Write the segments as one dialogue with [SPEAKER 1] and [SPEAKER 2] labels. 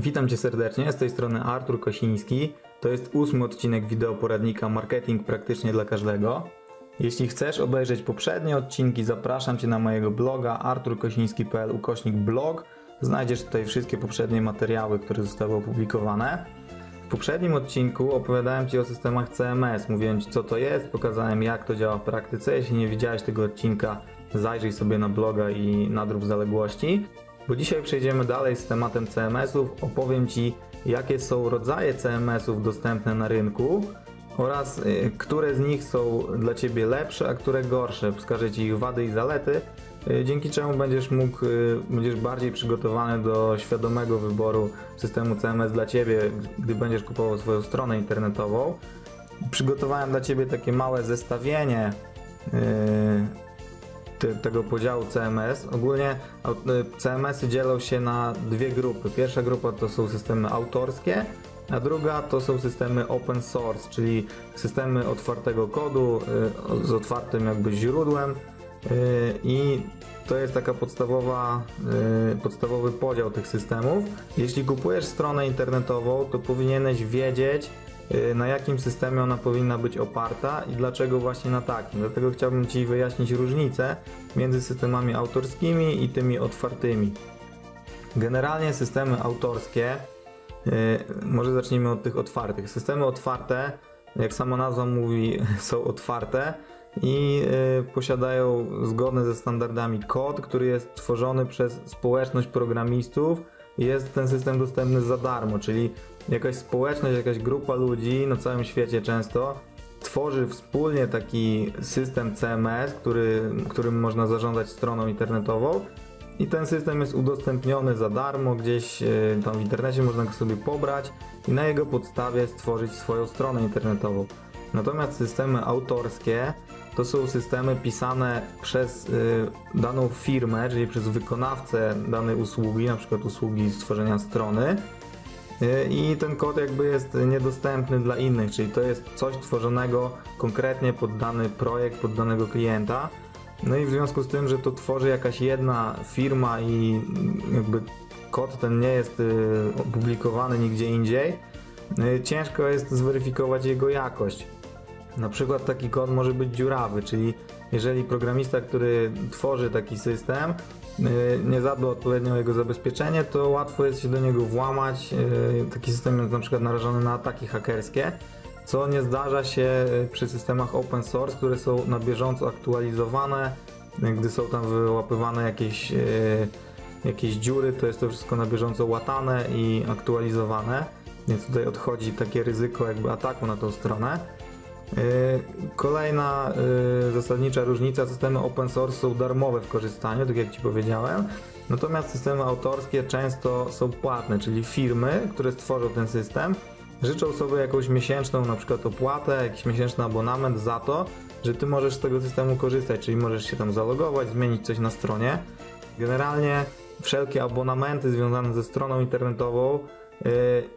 [SPEAKER 1] Witam Cię serdecznie, z tej strony Artur Kosiński. To jest ósmy odcinek wideoporadnika Marketing praktycznie dla każdego. Jeśli chcesz obejrzeć poprzednie odcinki, zapraszam Cię na mojego bloga arturkosiński.pl ukośnik blog. Znajdziesz tutaj wszystkie poprzednie materiały, które zostały opublikowane. W poprzednim odcinku opowiadałem Ci o systemach CMS, mówiłem Ci co to jest, pokazałem jak to działa w praktyce. Jeśli nie widziałeś tego odcinka, zajrzyj sobie na bloga i nadrób zaległości. Bo dzisiaj przejdziemy dalej z tematem CMS-ów. Opowiem Ci, jakie są rodzaje CMS-ów dostępne na rynku oraz y, które z nich są dla Ciebie lepsze, a które gorsze. Wskażę Ci ich wady i zalety, y, dzięki czemu będziesz mógł, y, będziesz bardziej przygotowany do świadomego wyboru systemu CMS dla Ciebie, gdy będziesz kupował swoją stronę internetową. Przygotowałem dla Ciebie takie małe zestawienie te, tego podziału CMS. Ogólnie e, CMS-y dzielą się na dwie grupy. Pierwsza grupa to są systemy autorskie, a druga to są systemy open source, czyli systemy otwartego kodu e, z otwartym jakby źródłem e, i to jest taka podstawowa, podstawowy podział tych systemów. Jeśli kupujesz stronę internetową, to powinieneś wiedzieć, na jakim systemie ona powinna być oparta i dlaczego właśnie na takim. Dlatego chciałbym Ci wyjaśnić różnicę między systemami autorskimi i tymi otwartymi. Generalnie systemy autorskie, y, może zacznijmy od tych otwartych. Systemy otwarte, jak sama nazwa mówi, są otwarte i y, posiadają zgodny ze standardami kod, który jest tworzony przez społeczność programistów. Jest ten system dostępny za darmo, czyli jakaś społeczność, jakaś grupa ludzi na całym świecie często tworzy wspólnie taki system CMS, który, którym można zarządzać stroną internetową i ten system jest udostępniony za darmo gdzieś e, tam w internecie, można go sobie pobrać i na jego podstawie stworzyć swoją stronę internetową. Natomiast systemy autorskie to są systemy pisane przez y, daną firmę, czyli przez wykonawcę danej usługi, na przykład usługi stworzenia strony i ten kod jakby jest niedostępny dla innych, czyli to jest coś tworzonego konkretnie pod dany projekt, pod danego klienta. No i w związku z tym, że to tworzy jakaś jedna firma i jakby kod ten nie jest y, opublikowany nigdzie indziej, y, ciężko jest zweryfikować jego jakość. Na przykład taki kod może być dziurawy, czyli jeżeli programista, który tworzy taki system, Y, nie zadba odpowiednio o jego zabezpieczenie, to łatwo jest się do niego włamać. Y, taki system jest na przykład narażony na ataki hakerskie, co nie zdarza się y, przy systemach open source, które są na bieżąco aktualizowane. Gdy są tam wyłapywane jakieś, jakieś dziury, to jest to wszystko na bieżąco łatane i aktualizowane, więc tutaj odchodzi takie ryzyko jakby ataku na tą stronę. E, kolejna e, zasadnicza różnica, systemy open source są darmowe w korzystaniu, tak jak Ci powiedziałem, natomiast systemy autorskie często są płatne, czyli firmy, które stworzą ten system, życzą sobie jakąś miesięczną na przykład opłatę, jakiś miesięczny abonament za to, że Ty możesz z tego systemu korzystać, czyli możesz się tam zalogować, zmienić coś na stronie. Generalnie wszelkie abonamenty związane ze stroną internetową Y,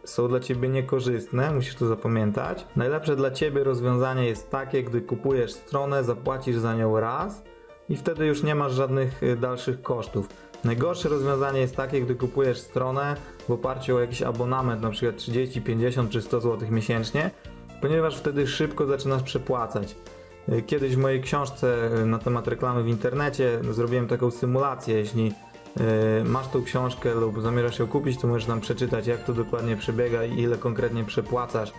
[SPEAKER 1] są dla Ciebie niekorzystne, musisz to zapamiętać. Najlepsze dla Ciebie rozwiązanie jest takie, gdy kupujesz stronę, zapłacisz za nią raz i wtedy już nie masz żadnych y, dalszych kosztów. Najgorsze rozwiązanie jest takie, gdy kupujesz stronę w oparciu o jakiś abonament, na przykład 30, 50 czy 100 zł miesięcznie, ponieważ wtedy szybko zaczynasz przepłacać. Y, kiedyś w mojej książce na temat reklamy w internecie zrobiłem taką symulację, jeśli masz tą książkę lub zamierzasz ją kupić, to możesz nam przeczytać, jak to dokładnie przebiega i ile konkretnie przepłacasz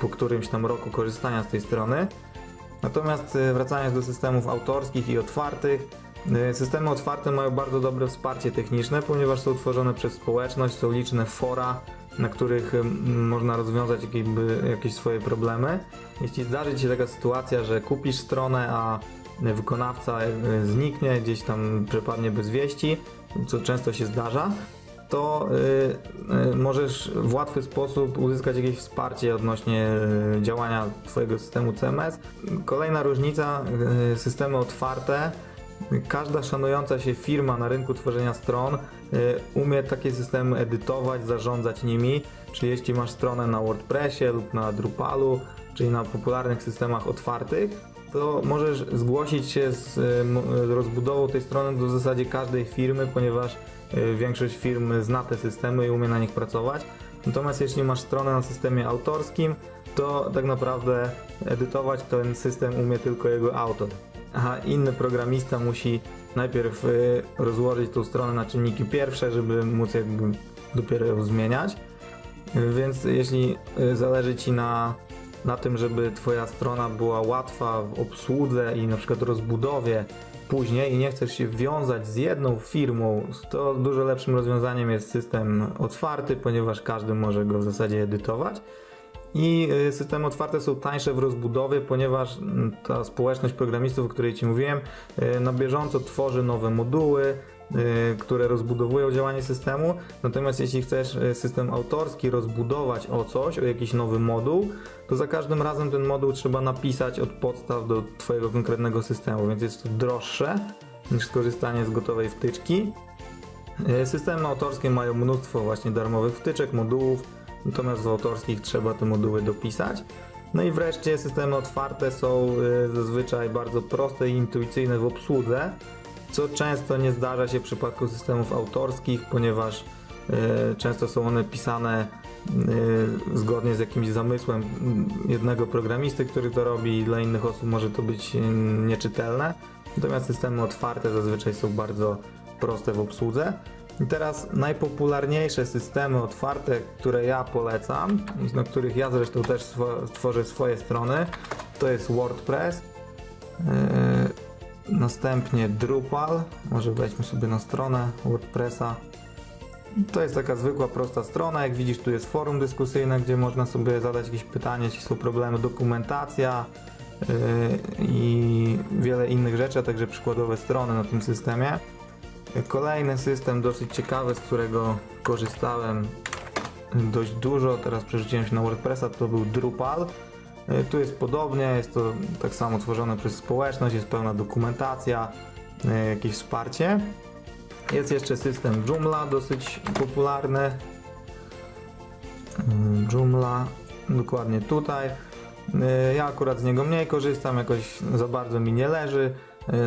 [SPEAKER 1] po którymś tam roku korzystania z tej strony. Natomiast e, wracając do systemów autorskich i otwartych, e, systemy otwarte mają bardzo dobre wsparcie techniczne, ponieważ są tworzone przez społeczność, są liczne fora, na których można rozwiązać jakieś, swoje problemy. Jeśli zdarzy się taka sytuacja, że kupisz stronę, a wykonawca zniknie, gdzieś tam przepadnie bez wieści, co często się zdarza, to y, y, możesz w łatwy sposób uzyskać jakieś wsparcie odnośnie y, działania Twojego systemu CMS. Kolejna różnica, systemy otwarte. Każda szanująca się firma na rynku tworzenia stron umie takie systemy edytować, zarządzać nimi. Czyli jeśli masz stronę na WordPressie lub na Drupalu, czyli na popularnych systemach otwartych, to możesz zgłosić się z rozbudową tej strony do zasadzie każdej firmy, ponieważ y, większość firm zna te systemy i umie na nich pracować. Natomiast jeśli masz stronę na systemie autorskim, to tak naprawdę edytować ten system umie tylko jego autor. A inny programista musi najpierw y, rozłożyć tą stronę na czynniki pierwsze, żeby móc jakby dopiero ją zmieniać. Więc jeśli y, zależy Ci na, na tym, żeby Twoja strona była łatwa w obsłudze i na przykład rozbudowie później i nie chcesz się wiązać z jedną firmą, to dużo lepszym rozwiązaniem jest system otwarty, ponieważ każdy może go w zasadzie edytować. I y, systemy otwarte są tańsze w rozbudowie, ponieważ mm, ta społeczność programistów, o której Ci mówiłem, y, na bieżąco tworzy nowe moduły, które rozbudowują działanie systemu. Natomiast jeśli chcesz system autorski rozbudować o coś, o jakiś nowy moduł, to za każdym razem ten moduł trzeba napisać od podstaw do Twojego konkretnego systemu, więc jest to droższe niż skorzystanie z gotowej wtyczki. Systemy autorskie mają mnóstwo właśnie darmowych wtyczek, modułów, natomiast w autorskich trzeba te moduły dopisać. No i wreszcie systemy otwarte są y, zazwyczaj bardzo proste i intuicyjne w obsłudze, co często nie zdarza się w przypadku systemów autorskich, ponieważ y, często są one pisane y, zgodnie z jakimś zamysłem jednego programisty, który to robi i dla innych osób może to być nieczytelne. Natomiast systemy otwarte zazwyczaj są bardzo proste w obsłudze. I teraz najpopularniejsze systemy otwarte, które ja polecam, na których ja zresztą też tworzę swoje strony, to jest WordPress, następnie Drupal, może wejdźmy sobie na stronę WordPressa. To jest taka zwykła, prosta strona, jak widzisz tu jest forum dyskusyjne, gdzie można sobie zadać jakieś pytanie, jeśli są problemy, dokumentacja, yy, i wiele innych rzeczy, a także przykładowe strony na tym systemie. Kolejny system dosyć ciekawy, z którego korzystałem dość dużo, teraz przerzuciłem się na WordPressa, to był Drupal. E, tu jest podobnie, jest to tak samo tworzone przez społeczność, jest pełna dokumentacja, e, jakieś wsparcie. Jest jeszcze system Joomla, dosyć popularny. E, Joomla, dokładnie tutaj. Ja akurat z niego mniej korzystam, jakoś za bardzo mi nie leży.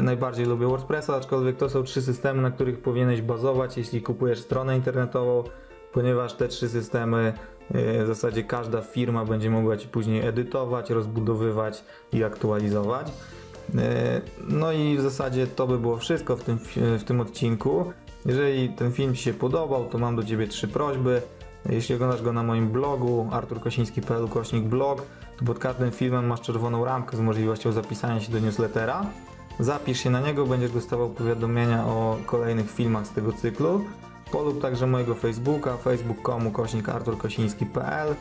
[SPEAKER 1] Najbardziej lubię WordPressa, aczkolwiek to są trzy systemy, na których powinieneś bazować, jeśli kupujesz stronę internetową, ponieważ te trzy systemy w zasadzie każda firma będzie mogła Ci później edytować, rozbudowywać i aktualizować. E, no i w zasadzie to by było wszystko w tym, w tym odcinku. Jeżeli ten film Ci się podobał, to mam do Ciebie trzy prośby. Jeśli oglądasz go na moim blogu arturkosiński.pl kośnik blog, to pod każdym filmem masz czerwoną ramkę z możliwością zapisania się do newslettera. Zapisz się na niego, będziesz dostawał powiadomienia o kolejnych filmach z tego cyklu. Polub także mojego Facebooka, facebook.com kośnik arturkosiński.pl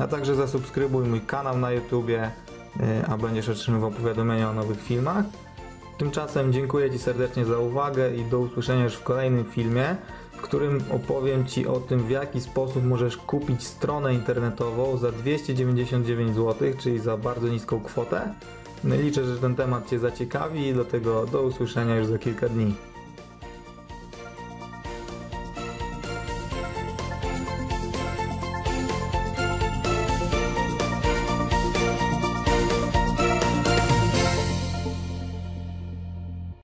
[SPEAKER 1] a także zasubskrybuj mój kanał na YouTubie, y, a będziesz otrzymywał powiadomienia o nowych filmach. Tymczasem dziękuję Ci serdecznie za uwagę i do usłyszenia już w kolejnym filmie, w którym opowiem Ci o tym, w jaki sposób możesz kupić stronę internetową za 299 zł, czyli za bardzo niską kwotę. Liczę, że ten temat Cię zaciekawi dlatego do usłyszenia już za kilka dni.